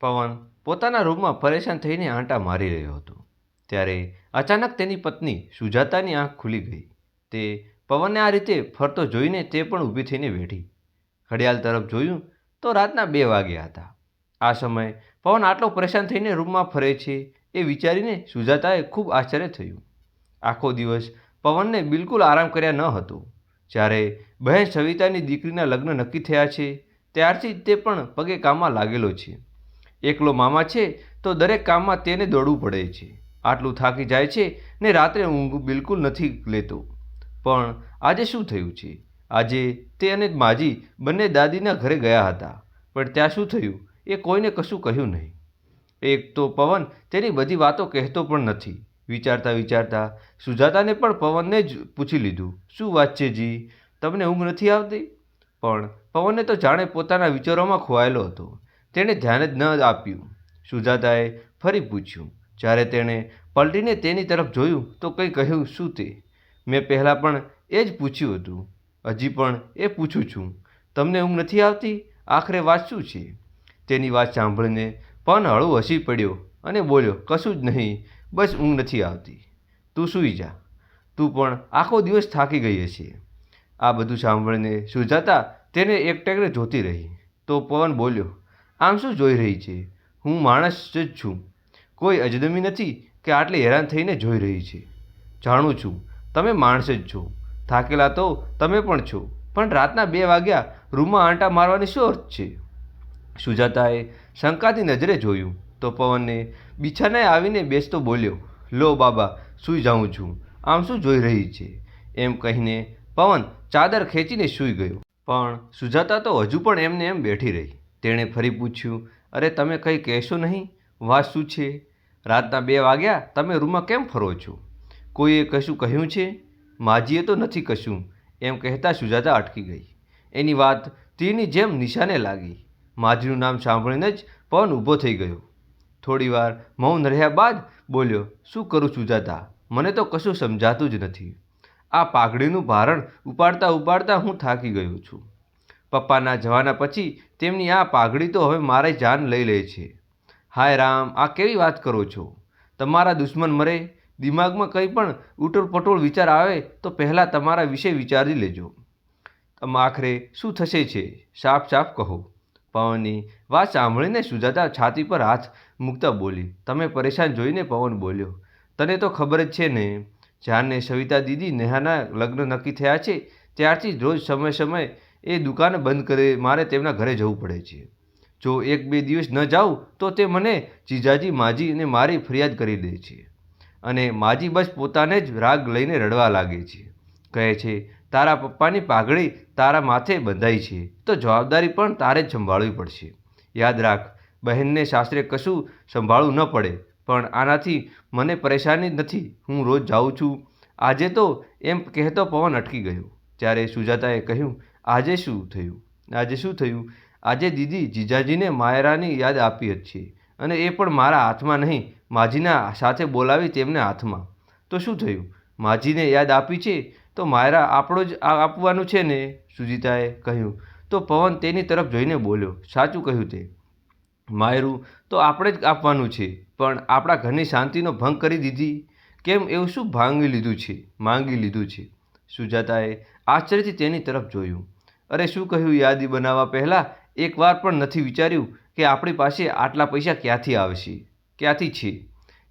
પવન પોતાના રૂમમાં પરેશાન થઈને આંટા મારી રહ્યો હતો. ત્યારે અચાનક તેની પત્ની સુજાતાની આંખ ખુલી ગઈ. તે પવનને આ રીતે ફરતો જોઈને તે પણ ઊભી થઈને બેઠી. ઘડિયાળ તરફ જોયું તો રાતના બે વાગ્યા હતા. આ સમયે પવન આટલો પરેશાન થઈને રૂમમાં ફરે છે એ વિચારીને સુજાતાએ ખૂબ આશ્ચર્ય થયું. આખો દિવસ પવનને બિલકુલ આરામ કર્યા ન હતો. જ્યારે બહેન સવિતાની દીકરીના લગ્ન નક્કી થયા છે, ત્યારથી તે પણ પગે કામમાં લાગેલો છે. એકલો મામા છે, તો દરેક કામમાં તેને દોડવું પડે છે. આટલું થાકી જાય છે ને રાત્રે ઊંઘ બિલકુલ નથી લેતો. પણ આજે શું થયું છે? આજે તે અને માજી બંને દાદીના ઘરે ગયા હતા. પણ ત્યાં શું થયું? એ કોઈને કશું કહ્યું નહીં. એક તો પવન તેની બધી વાતો કહેતો પણ નથી. વિચારતા વિચારતા સુજાતાને પણ પવનને જ પૂછી લીધું. શું વાત છે જી? તમને ઊંઘ નથી આવતી? પણ પવનને તો જાણે પોતાના વિચારોમાં ખોવાયેલો હતો. તેણે ધ્યાન જ ન આપ્યું. સુજાતાએ ફરી પૂછ્યું, જ્યારે તેણે પલટીને તેની તરફ જોયું, તો કંઈ કહ્યું શું તે? મેં પહેલાં પણ એ જ પૂછ્યું હતું. હજી પણ એ પૂછું છું. તમને ઊંઘ નથી આવતી? આખરે વાત શું છે? તેની વાત સાંભળીને પવન હળવું હસી પડ્યો અને બોલ્યો, કશું જ નહીં, બસ ઊંઘ નથી આવતી. તું સૂઈ જા. તું પણ આખો દિવસ થાકી ગઈ હશે. આ બધું સાંભળીને સુજાતા તેને એકટેકને જોતી રહી. તો પવન બોલ્યો આમ શું જોઈ રહી છે. હું માણસ જ છું. કોઈ અજનબી નથી કે આટલી હેરાન થઈને જોઈ રહી છે. જાણું છું, તમે માણસ જ છો. થાકેલા તો તમે પણ છો. પણ રાતના બે વાગ્યા રૂમમાં આંટા મારવાની શું અર્થ છે? સુજાતાએ શંકાથી નજરે જોયું તો પવનને બિછાનાએ આવીને બેસતો બોલ્યો, લો બાબા, સૂઈ જાઉં છું. આમ શું જોઈ રહી છે. એમ કહીને પવન ચાદર ખેંચીને સૂઈ ગયો. પણ સુજાતા તો હજુ પણ એમને એમ બેઠી રહી. તેણે ફરી પૂછ્યું, અરે, તમે કંઈ કહેશો નહીં? વાત શું છે? રાતના બે વાગ્યા, તમે રૂમમાં કેમ ફરો છો? કોઈએ કશું કહ્યું છે? માજીએ તો નથી કશું. એમ કહેતા સુજાતા અટકી ગઈ. એની વાત તીરની જેમ નિશાને લાગી. માજીનું નામ સાંભળીને જ પવન ઊભો થઈ ગયો. થોડીવાર મૌન રહ્યા બાદ બોલ્યો, શું કરું સુજાતા? મને તો કશું સમજાતું જ નથી. આ પાઘડીનું ભારણ ઉપાડતા ઉપાડતા હું થાકી ગયો છું. પપ્પાના જવાના પછી તેમની આ પાઘડી તો હવે મારી જાન લઈ લે છે. હાય રામ, આ કેવી વાત કરો છો? તમારા દુશ્મન મરે, દિમાગમાં કંઈ પણ ઉટોળ પટોળ વિચાર આવે તો પહેલાં તમારા વિશે વિચારી લેજો. તમ આખરે શું થશે છે? સાફ સાફ કહો. પવનની વાત સાંભળીને સુજાતા છાતી પર હાથ મૂકતા બોલી, તમે પરેશાન જોઈને પવન બોલ્યો. તને તો ખબર જ છે ને જ્યારને સવિતા દીદી નેહાના લગ્ન નક્કી થયા છે, ત્યારથી રોજ સમય સમય એ દુકાન બંધ કરે, મારે તેમના ઘરે જવું પડે છે. જો એક બે દિવસ ન જાઉં, તો તે મને જીજાજી માજી અને મારી ફરિયાદ કરી દે છે. અને માજી બસ પોતાને જ રાગ લઈને રડવા લાગે છે. કહે છે, તારા પપ્પાની પાઘડી તારા માથે બંધાઈ છે, તો જવાબદારી પણ તારે જ સંભાળવી પડશે. યાદ રાખ, બહેનને શાસ્ત્રે કશું સંભાળવું ન પડે, પણ આનાથી મને પરેશાની નથી, હું રોજ જાઉં છું. આજે તો એમ કહેતો પવન અટકી ગયો. ત્યારે સુજાતાએ કહ્યું આજે શું થયું? આજે શું થયું? આજે દીદી જીજાજીને માયરાની યાદ આપી છે અને એ પણ મારા હાથમાં નહીં, માજીના સાથે બોલાવી તેમને હાથમાં. તો શું થયું? માજીને યાદ આપી છે? તો માયરા આપણો જ આપવાનું છે ને? સુજીતાએ કહ્યું. તો પવન તેની તરફ જોઈને બોલ્યો. સાચું કહ્યું તે. માયરું, તો આપણે જ આપવાનું છે, પણ આપણા ઘરની શાંતિનો ભંગ કરી દીધી. કેમ એવું શું ભાંગી લીધું છે? માંગી લીધું છે. સુજાતાએ આશ્ચર્યથી તેની તરફ જોયું. અરે શું કહ્યું યાદી બનાવવા પહેલાં? એકવાર પણ નથી વિચાર્યું કે આપણી પાસે આટલા પૈસા ક્યાંથી આવશે ક્યાંથી છે.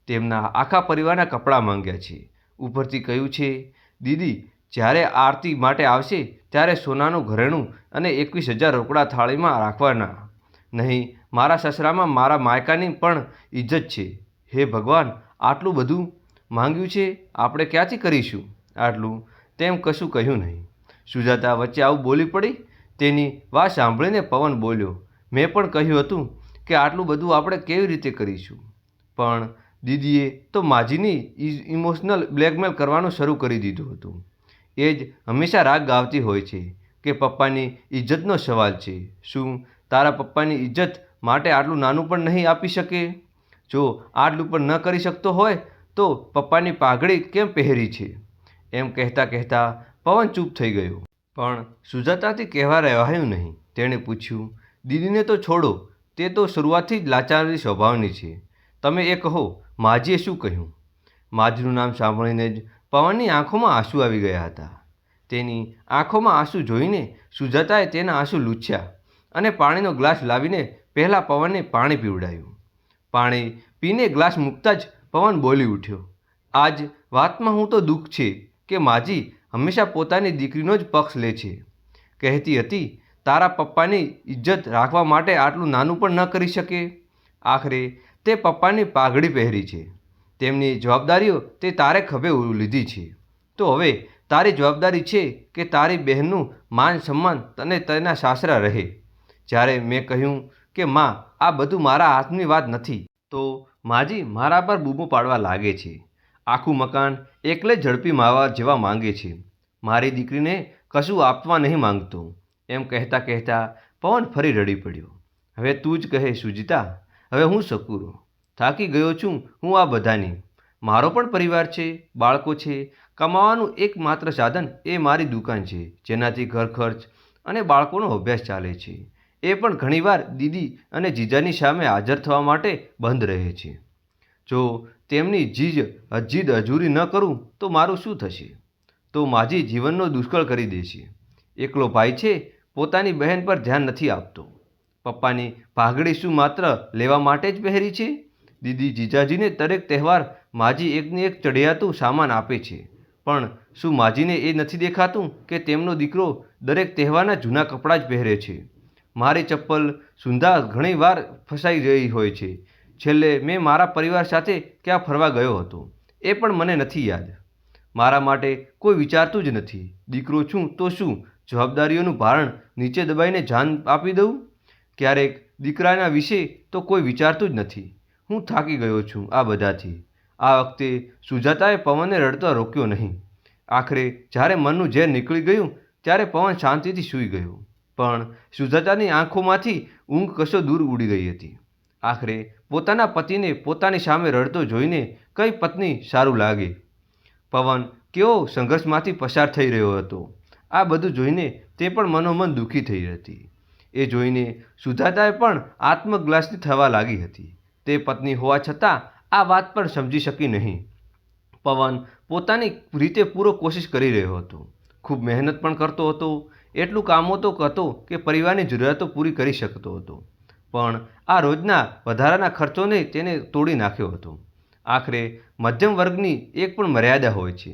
તેમના આખા પરિવારના કપડાં માંગ્યા છે. ઉપરથી કહ્યું છે, દીદી, જ્યારે આરતી માટે આવશે, ત્યારે સોનાનું ઘરેણું અને એકવીસ હજાર રોકડા થાળીમાં રાખવાના. નહીં, મારા સસરામાં મારા માયકાની પણ ઇજ્જત છે. હે ભગવાન, આટલું બધું માંગ્યું છે, આપણે ક્યાંથી કરીશું? આટલું તેમ કશું કહ્યું નહીં. સુજાતા વચ્ચે આવું બોલી પડી? તેની વાત સાંભળીને પવન બોલ્યો, મેં પણ કહ્યું હતું કે આટલું બધું આપણે કેવી રીતે કરીશું? પણ દીદીએ તો માજીની ઇમોશનલ બ્લેકમેલ કરવાનું શરૂ કરી દીધું હતું. એ જ હંમેશા રાગ ગાવતી હોય છે કે પપ્પાની ઇજ્જતનો સવાલ છે. શું તારા પપ્પાની ઇજ્જત માટે આટલું નાનું પણ નહીં આપી શકે? જો આટલું પણ ન કરી શકતો હોય તો પપ્પાની પાઘડી કેમ પહેરી છે? એમ કહેતા કહેતા પવન ચૂપ થઈ ગયો. પણ સુજાતાથી કહેવા રહેવાયું નહીં. તેણે પૂછ્યું, દીદીને તો છોડો, તે તો શરૂઆતથી જ લાચારી સ્વભાવની છે. તમે એ કહો, માજીએ શું કહ્યું? માજીનું નામ સાંભળીને જ પવનની આંખોમાં આંસુ આવી ગયા હતા. તેની આંખોમાં આંસુ જોઈને સુજાતાએ તેના આંસુ લૂછ્યા અને પાણીનો ગ્લાસ લાવીને પહેલાં પવનને પાણી પીવડાયું. પાણી પીને ગ્લાસ મૂકતા જ પવન બોલી ઉઠ્યો. આજ વાતમાં હું તો દુઃખ છે. કે માજી હંમેશા પોતાની દીકરીનો જ પક્ષ લે છે. કહેતી હતી, તારા પપ્પાની ઇજ્જત રાખવા માટે આટલું નાનું પણ ન કરી શકે. આખરે તે પપ્પાની પાઘડી પહેરી છે. તેમની જવાબદારીઓ તે તારે ખભે લીધી છે. તો હવે તારી જવાબદારી છે કે તારી બહેનનું માન સન્માન તને તેના સાસરા રહે. જ્યારે મેં કહ્યું કે, માં, આ બધું મારા હાથની વાત નથી, તો માજી મારા પર બૂમો પાડવા લાગે છે. આખું મકાન એકલે ઝડપી મારવા જેવા માંગે છે. મારી દીકરીને કશું આપવા નહીં માંગતો. એમ કહેતા કહેતા પવન ફરી રડી પડ્યો. હવે તું જ કહે, સુજીતા, હવે હું શકુરો. થાકી ગયો છું હું આ બધાની. મારો પણ પરિવાર છે, બાળકો છે. કમાવાનું એકમાત્ર સાધન એ મારી દુકાન છે, જેનાથી ઘર ખર્ચ અને બાળકોનો અભ્યાસ ચાલે છે. એ પણ ઘણીવાર દીદી અને જીજાની સામે હાજર થવા માટે બંધ રહે છે. જો તેમની જીજ જીદ હજૂરી ન કરું, તો મારું શું થશે? તો માજી જીવનનો દુષ્કળ કરી દે છે એકલો ભાઈ છે, પોતાની બહેન પર ધ્યાન નથી આપતો. પપ્પાની ભાગડી શું માત્ર લેવા માટે જ પહેરી છે? દીદી જીજાજીને દરેક તહેવાર માજી એકને એક ચડિયાતું સામાન આપે છે. પણ શું માજીને એ નથી દેખાતું કે તેમનો દીકરો દરેક તહેવારના જૂના કપડાં જ પહેરે છે? મારી ચપ્પલ સુંધા ઘણીવાર ફસાઈ રહી હોય છે. છેલ્લે મેં મારા પરિવાર સાથે ક્યાં ફરવા ગયો હતો, એ પણ મને નથી યાદ. મારા માટે કોઈ વિચારતું જ નથી. દીકરો છું તો શું? જવાબદારીઓનું ભારણ નીચે દબાઈને જાન આપી દઉં? ક્યારેક દીકરાના વિશે તો કોઈ વિચારતું જ નથી. હું થાકી ગયો છું આ બધાથી. આ વખતે સુજાતાએ પવનને રડતો રોક્યો નહીં. આખરે જ્યારે મનનું ઝેર નીકળી ગયું, ત્યારે પવન શાંતિથી સૂઈ ગયો. પણ સુજાતાની આંખોમાંથી ઊંઘ કશો દૂર ઉડી ગઈ હતી. આખરે પોતાના પતિને પોતાની સામે રડતો જોઈને કઈ પત્ની સારું લાગે. પવન કેવો સંઘર્ષમાંથી પસાર થઈ રહ્યો હતો. આ બધું જોઈને તે પણ મનોમન દુઃખી થઈ હતી. એ જોઈને સુધાતાએ પણ આત્મગ્લાસની થવા લાગી હતી. તે પત્ની હોવા છતાં આ વાત પણ સમજી શકી નહીં. પવન પોતાની રીતે પૂરો કોશિશ કરી રહ્યો હતો. ખૂબ મહેનત પણ કરતો હતો. એટલું કામો તો કરતો કે પરિવારની જરૂરિયાતો પૂરી કરી શકતો હતો. પણ આ રોજના વધારાના ખર્ચોને તેને તોડી નાખ્યો હતો. આખરે મધ્યમ વર્ગની એક પણ મર્યાદા હોય છે.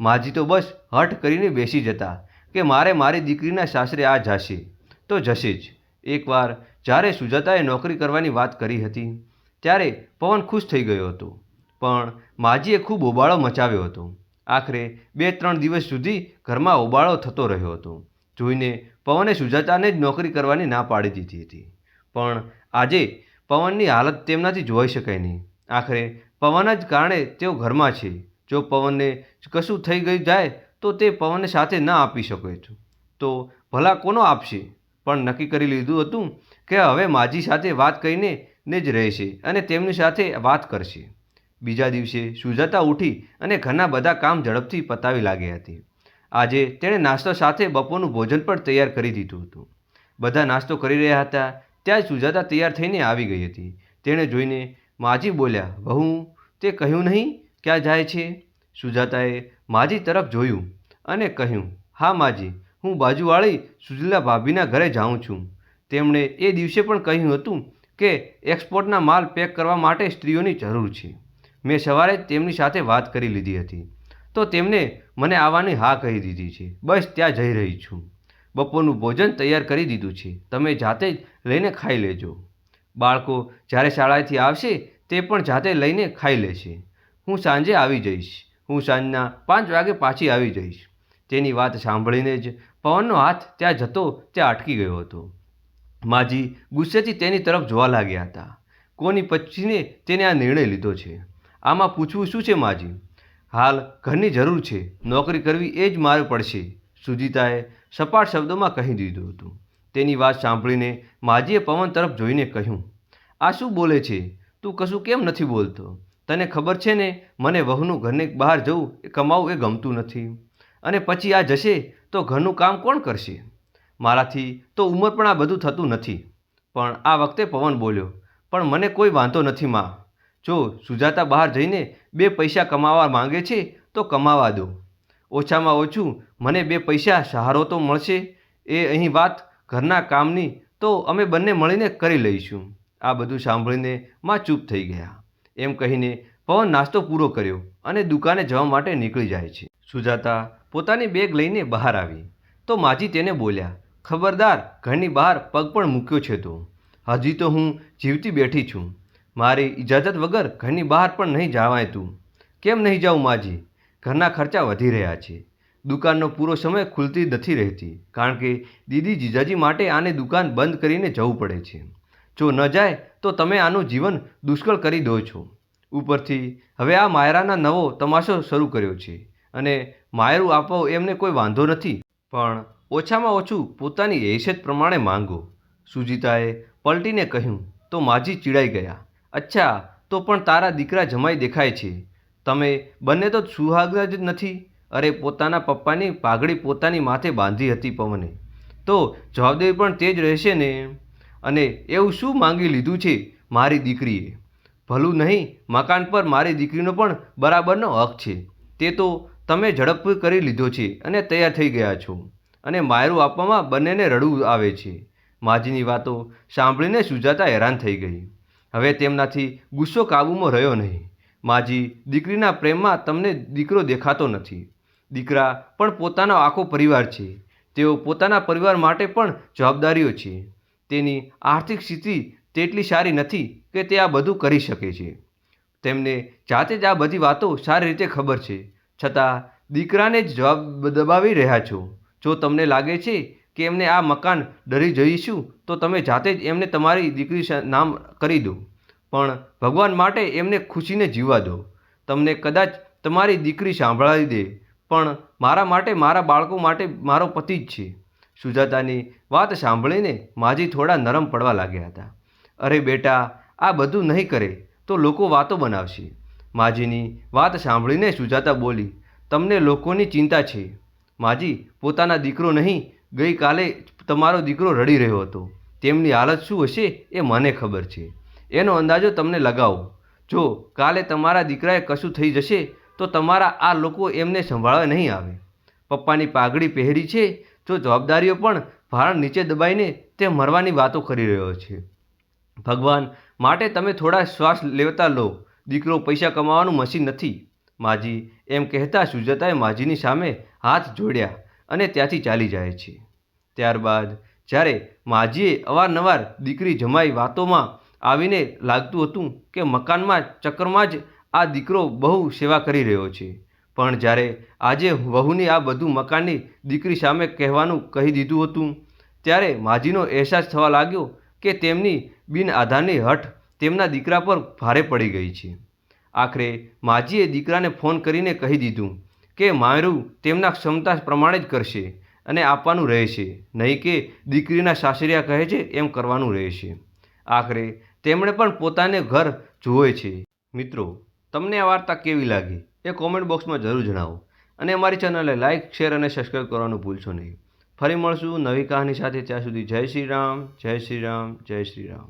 માજી તો બસ હઠ કરીને બેસી જતા કે મારે મારી દીકરીના સાસરે આ જશે. તો જશે જ. એકવાર જ્યારે સુજાતાએ નોકરી કરવાની વાત કરી હતી, ત્યારે પવન ખુશ થઈ ગયો હતો. પણ માજીએ ખૂબ ઓબાળો મચાવ્યો હતો. આખરે બે ત્રણ દિવસ સુધી ઘરમાં ઓબાળો થતો રહ્યો હતો. જોઈને પવને સુજાતાને જ નોકરી કરવાની ના પાડી દીધી હતી. પણ આજે પવનની હાલત તેમનાથી જોઈ શકાય નહીં. આખરે પવન જ કારણે તેઓ ઘરમાં છે. જો પવનને કશું થઈ ગઈ જાય, તો તે પવનને સાથે ના આપી શકે છે. તો ભલા કોનો આપશે? પણ નક્કી કરી લીધું હતું કે હવે માજી સાથે વાત કરીને ને જ રહેશે અને તેમની સાથે વાત કરશે. બીજા દિવસે સુજાતા ઉઠી અને ઘરના બધા કામ ઝડપથી પતાવી લાગી હતી. આજે તેણે નાસ્તો સાથે બપોરનું ભોજન પણ તૈયાર કરી દીધું હતું. બધા નાસ્તો કરી રહ્યા હતા ત્યાં સુજાતા તૈયાર થઈને આવી ગઈ હતી. તેણે જોઈને માજી બોલ્યા, વહુ, તે કહ્યું નહીં ક્યાં જાય છે? સુજાતાએ માજી તરફ જોયું અને કહ્યું, હા માજી, હું બાજુવાળી સુજલા ભાભીના ઘરે જાઉં છું. તેમણે એ દિવસે પણ કહ્યું હતું કે એક્સપોર્ટના માલ પેક કરવા માટે સ્ત્રીઓની જરૂર છે. મેં સવારે તેમની સાથે વાત કરી લીધી હતી. તો તેમણે મને આવવાની હા કહી દીધી છે. બસ ત્યાં જઈ રહી છું. બપોરનું ભોજન તૈયાર કરી દીધું છે. તમે જાતે જ લઈને ખાઈ લેજો. બાળકો જ્યારે શાળાએથી આવશે, તે પણ જાતે લઈને ખાઈ લેશે. હું સાંજે આવી જઈશ. હું સાંજના પાંચ વાગે પાછી આવી જઈશ. તેની વાત સાંભળીને જ પવનનો હાથ ત્યાં જતો, ત્યાં અટકી ગયો હતો. માજી ગુસ્સેથી તેની તરફ જોવા લાગ્યા હતા. કોની પછીને તેને આ નિર્ણય લીધો છે? આમાં પૂછવું શું છે માજી? હાલ ઘરની જરૂર છે. નોકરી કરવી એ જ મારે પડશે. સુજીતાએ સપાટ શબ્દોમાં કહી દીધું હતું. તેની વાત સાંભળીને માજીએ પવન તરફ જોઈને કહ્યું, આ શું બોલે છે? તું કશું કેમ નથી બોલતો? તને ખબર છે ને, મને વહુનું ઘરને બહાર જવું એ કમાવું એ ગમતું નથી. અને પછી આ જશે તો ઘરનું કામ કોણ કરશે? મારાથી તો ઉંમર પણ આ બધું થતું નથી. પણ આ વખતે પવન બોલ્યો, પણ મને કોઈ વાંધો નથી, માં. જો સુજાતા બહાર જઈને બે પૈસા કમાવા માંગે છે, તો કમાવા દો. ઓછામાં ઓછું મને બે પૈસા સહારો તો મળશે. એ અહીં વાત ઘરના કામની તો અમે બંને મળીને કરી લઈશું. આ બધું સાંભળીને માં ચૂપ થઈ ગયા. એમ કહીને પવન નાસ્તો પૂરો કર્યો અને દુકાને જવા માટે નીકળી જાય છે. સુજાતા પોતાની બેગ લઈને બહાર આવી. તો માજી તેને બોલ્યા, ખબરદાર, ઘરની બહાર પગ પણ મૂક્યો છે તો. હજી તો હું જીવતી બેઠી છું. મારી ઇજાજત વગર ઘરની બહાર પણ નહીં જવાય તું. કેમ નહીં જાઉં માજી? ઘરના ખર્ચા વધી રહ્યા છે. દુકાનનો પૂરો સમય ખુલતી નથી રહેતી, કારણ કે દીદી જીજાજી માટે આને દુકાન બંધ કરીને જવું પડે છે. જો ન જાય, તો તમે આનું જીવન દુષ્કળ કરી દો છો. ઉપરથી, હવે આ માયરાના નવો તમાશો શરૂ કર્યો છે અને માયરું આપો એમને કોઈ વાંધો નથી. પણ ઓછામાં ઓછું પોતાની હેસિયત પ્રમાણે માંગો. સુજીતાએ પલટીને કહ્યું, તો માજી ચીડાઈ ગયા. અચ્છા, તો પણ તારા દીકરા જમાઈ દેખાય છે. તમે બંને તો સુહાગના જ નથી. અરે, પોતાના પપ્પાની પાઘડી પોતાની માથે બાંધી હતી પવને. તો જવાબદારી પણ તે જ રહેશે ને? અને એવું શું માંગી લીધું છે મારી દીકરીએ? ભલું નહીં, મકાન પર મારી દીકરીનો પણ બરાબરનો હક છે. તે તો તમે ઝડપ કરી લીધો છે અને તૈયાર થઈ ગયા છો. અને માયરું આપવામાં બંનેને રડવું આવે છે. માજીની વાતો સાંભળીને સુજાતા હેરાન થઈ ગઈ. હવે તેમનાથી ગુસ્સો કાબૂમાં રહ્યો નહીં. માજી, દીકરીના પ્રેમમાં તમને દીકરો દેખાતો નથી. દીકરા પણ પોતાનો આખો પરિવાર છે. તેઓ પોતાના પરિવાર માટે પણ જવાબદારીઓ છે. તેની આર્થિક સ્થિતિ તેટલી સારી નથી કે તે આ બધું કરી શકે છે. તેમને જાતે જ આ બધી વાતો સારી રીતે ખબર છે. છતાં, દીકરાને જ જવાબ દબાવી રહ્યા છો. જો તમને લાગે છે કે એમને આ મકાન ડરી જઈશું, તો તમે જાતે જ એમને તમારી દીકરી નામ કરી દો. પણ ભગવાન માટે એમને ખુશીને જીવવા દો. તમને કદાચ તમારી દીકરી સાંભળાવી દે, પણ મારા માટે, મારા બાળકો માટે મારો પતિ જ છે. સુજાતાની વાત સાંભળીને માજી થોડા નરમ પડવા લાગ્યા હતા. અરે બેટા, આ બધું નહીં કરે, તો લોકો વાતો બનાવશે. માજીની વાત સાંભળીને સુજાતા બોલી, તમને લોકોની ચિંતા છે. માજી, પોતાના દીકરો નહીં, ગઈકાલે તમારો દીકરો રડી રહ્યો હતો. તેમની હાલત શું હશે એ મને ખબર છે. એનો અંદાજો તમને લગાવો. જો કાલે તમારા દીકરાએ કશું થઈ જશે, તો તમારા આ લોકો એમને સંભાળવા નહીં આવે. પપ્પાની પાઘડી પહેરી છે તો જવાબદારીઓ પણ ભારણ નીચે દબાઈને તે મરવાની વાતો કરી રહ્યો છે. ભગવાન, માટે તમે થોડા શ્વાસ લેતા લો. દીકરો પૈસા કમાવાનું મશીન નથી. માજી, એમ કહેતા સુજતાએ માજીની સામે હાથ જોડ્યા અને ત્યાંથી ચાલી જાય છે. ત્યારબાદ જ્યારે માજીએ અવારનવાર દીકરી જમાઈ વાતોમાં આવીને લાગતું હતું કે મકાનમાં, ચક્કરમાં જ આ દીકરો બહુ સેવા કરી રહ્યો છે. પણ જ્યારે આજે વહુની આ બધું મકાનની દીકરી સામે કહેવાનું કહી દીધું હતું, ત્યારે માજીનો અહેસાસ થવા લાગ્યો કે તેમની બિન આધારની હઠ તેમના દીકરા પર ભારે પડી ગઈ છે. આખરે માજીએ દીકરાને ફોન કરીને કહી દીધું કે મારું તેમના ક્ષમતા પ્રમાણે જ કરશે અને આપવાનું રહેશે, નહીં કે દીકરીના સાસરિયા કહે છે એમ કરવાનું રહેશે. આખરે તેમણે પણ પોતાને ઘર જુએ છે. મિત્રો, તમને આ વાર્તા કેવી લાગી? એ કોમેન્ટ બોક્સમાં જરૂર જણાવો. અને અમારી ચેનલને લાઇક શેર અને સબસ્ક્રાઈબ કરવાનું ભૂલશો નહીં. ફરી મળશું નવી કહાની સાથે. ત્યાં સુધી જય શ્રી રામ, જય શ્રી રામ, જય શ્રી રામ.